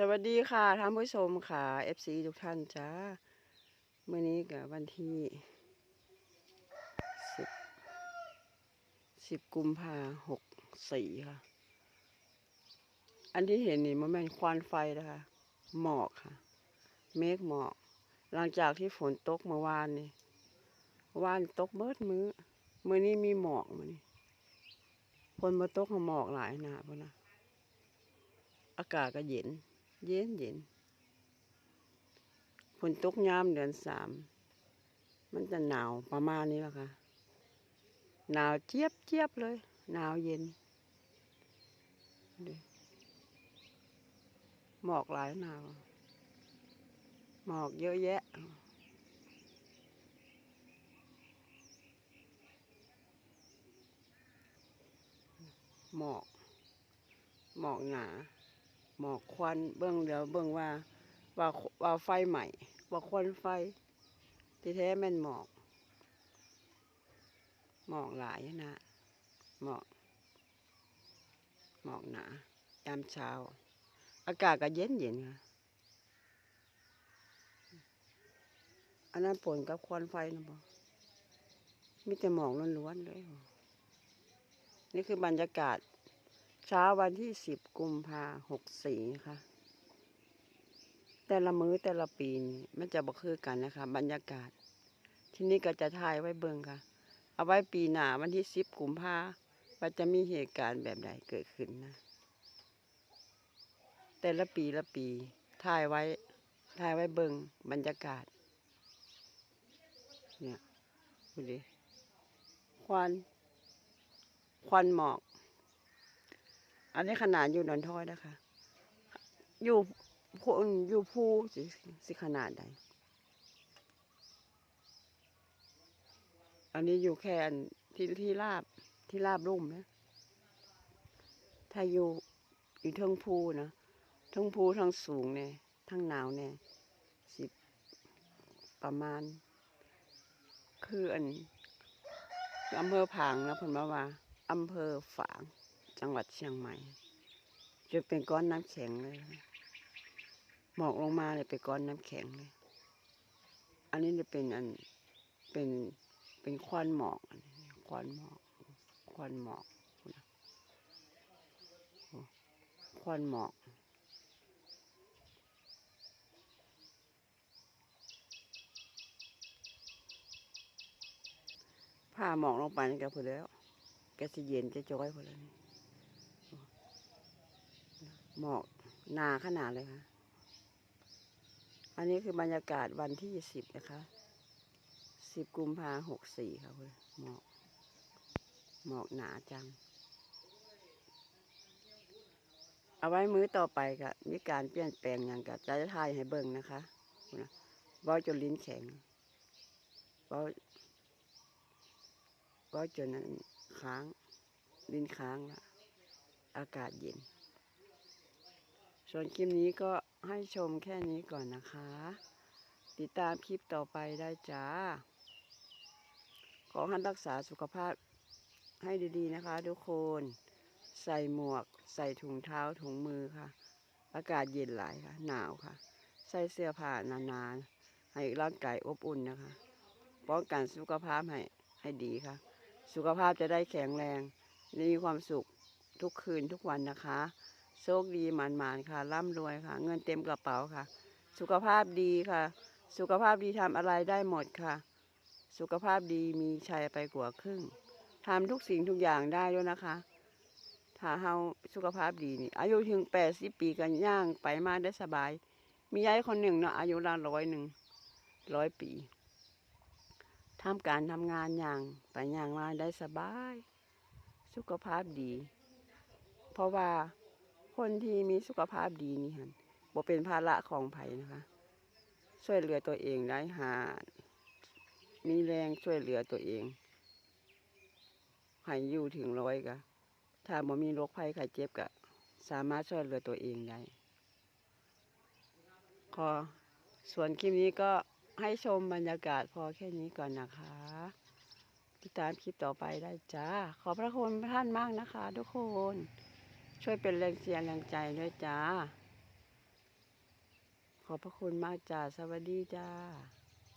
สวัสดีค่ะท่านผู้ชมค่ะ FC ทุกท่านจ้าเมื่อนี้กับวันที่สิบสิบกุมภาหกสี่ค่ะ อันที่เห็นนี่มันเป็นควันไฟนะคะ หมอกค่ะ เมฆหมอก หลังจากที่ฝนตกเมื่อวานนี่วานตกเบิดมือ้อมื่อนี้มีหมอกมานี่ฝนมาตกหมอกหลายหนาพอนะอากาศก็เย็น เย็นเย็นฝนตกยามเดือนสาม มันจะหนาวประมาณนี้แหละค่ะ หนาวเจี๊ยบเจี๊ยบเลย หนาวเย็นหมอกหลายหนาวหมอกเยอะแยะหมอก หมอกหนา หมอกควันเบื้องเดียวเบื้องว่าว่าว่าไฟใหม่ว่าควันไฟ ที่แท้แม่นหมอก หมอกหลายนะหมอก หมอกหนา ยามเช้า อากาศก็เย็นเย็นค่ะอันนั้นปนกับควันไฟนะบอมีแต่หมอกล้วนๆเลย นี่คือบรรยากาศ เช้าวันที่สิบกุมภาหกสี่ค่ะ แต่ละมื้อแต่ละปีนี่มันจะบ่คือกันนะคะ บรรยากาศ ที่นี่ก็จะถ่ายไว้เบิ่งค่ะ เอาไว้ปีหน้าวันที่สิบกุมภาว่าจะมีเหตุการณ์แบบใดเกิดขึ้นนะ แต่ละปีละปีถ่ายไว้ถ่ายไว้เบิ่งบรรยากาศ เนี่ยดูดิควัน ควันหมอก อันนี้ขนาดอยู่นอนท้อยนะคะ อยู่พูอยู่ภูสิสิขนาดใด อันนี้อยู่แค่อันที่ที่ราบที่ราบรุ่มนะ ถ้าอยู่อยู่เทิงภูนะเทิงภูทั้งสูงเนี่ยทั้งหนาวเนี่ยสิประมาณ คืออันอำเภอผางนะพนมาว่าอำเภอฝาง จังหวัดเชียงใหม่จะเป็นก้อนน้ำแข็งเลยหมอกลงมาเลยเป็นก้อนน้ำแข็งเลย อันนี้จะเป็นอันเป็นเป็นควันหมอกอนนควันหมอกควันหมอกควันหมอกผ้าหมอกลงไปนี่ก็พอแล้วแกสิเย็นจะจ้อยพอแล้วนี่ หมอกหนาขนาดเลยค่ะ อันนี้คือบรรยากาศวันที่สิบนะคะสิบกุมภาหกสี่ค่ะเพื่อนหมอก หมอกหนาจัง เอาไว้มื้อต่อไปก็มีการเปลี่ยนแปลงอย่างกับจะถ่ายให้เบิ่งนะคะนะเว้าจนลิ้นแข็งเว้าก็จนนั้นค้าง ลิ้นค้างละอากาศเย็น ส่วนคลิปนี้ก็ให้ชมแค่นี้ก่อนนะคะ ติดตามคลิปต่อไปได้จ้า ขอให้รักษาสุขภาพให้ดีๆนะคะทุกคน ใส่หมวก ใส่ถุงเท้าถุงมือค่ะ อากาศเย็นหลายค่ะ หนาวค่ะ ใส่เสื้อผ้านานๆ ให้ร่างกายอบอุ่นนะคะ ป้องกันสุขภาพให้ให้ดีค่ะ สุขภาพจะได้แข็งแรง มีความสุขทุกคืนทุกวันนะคะ โชคดีหมานๆค่ะ ร่ำรวยค่ะ เงินเต็มกระเป๋าค่ะ สุขภาพดีค่ะ สุขภาพดีทำอะไรได้หมดค่ะ สุขภาพดีมีชัยไปกว่าครึ่งทำทุกสิ่งทุกอย่างได้ด้วยนะคะ ถ้าเฮาสุขภาพดีนี่ อายุถึงแปดสิบปีกันย่างไปมาได้สบาย มียายคนหนึ่งเนาะอายุราวร้อยหนึ่งร้อยปีทำการทำงานอย่างไปอย่างมาได้สบาย สุขภาพดี เพราะว่า คนที่มีสุขภาพดีนี่ฮะบ่เป็นภาระของไผนะคะ ช่วยเหลือตัวเองได้หา มีแรงช่วยเหลือตัวเองให้อยู่ถึงร้อยกะถ้าบ่มีโรคภัยไข้เจ็บก็สามารถช่วยเหลือตัวเองได้ขอส่วนคลิปนี้ก็ให้ชมบรรยากาศพอแค่นี้ก่อนนะคะ ติดตามคลิปต่อไปได้จ้า ขอบพระคุณท่านมากนะคะทุกคน ช่วยเป็นแรงเสียงแรงใจด้วยจ้า ขอบพระคุณมากจ้า สวัสดีจ้า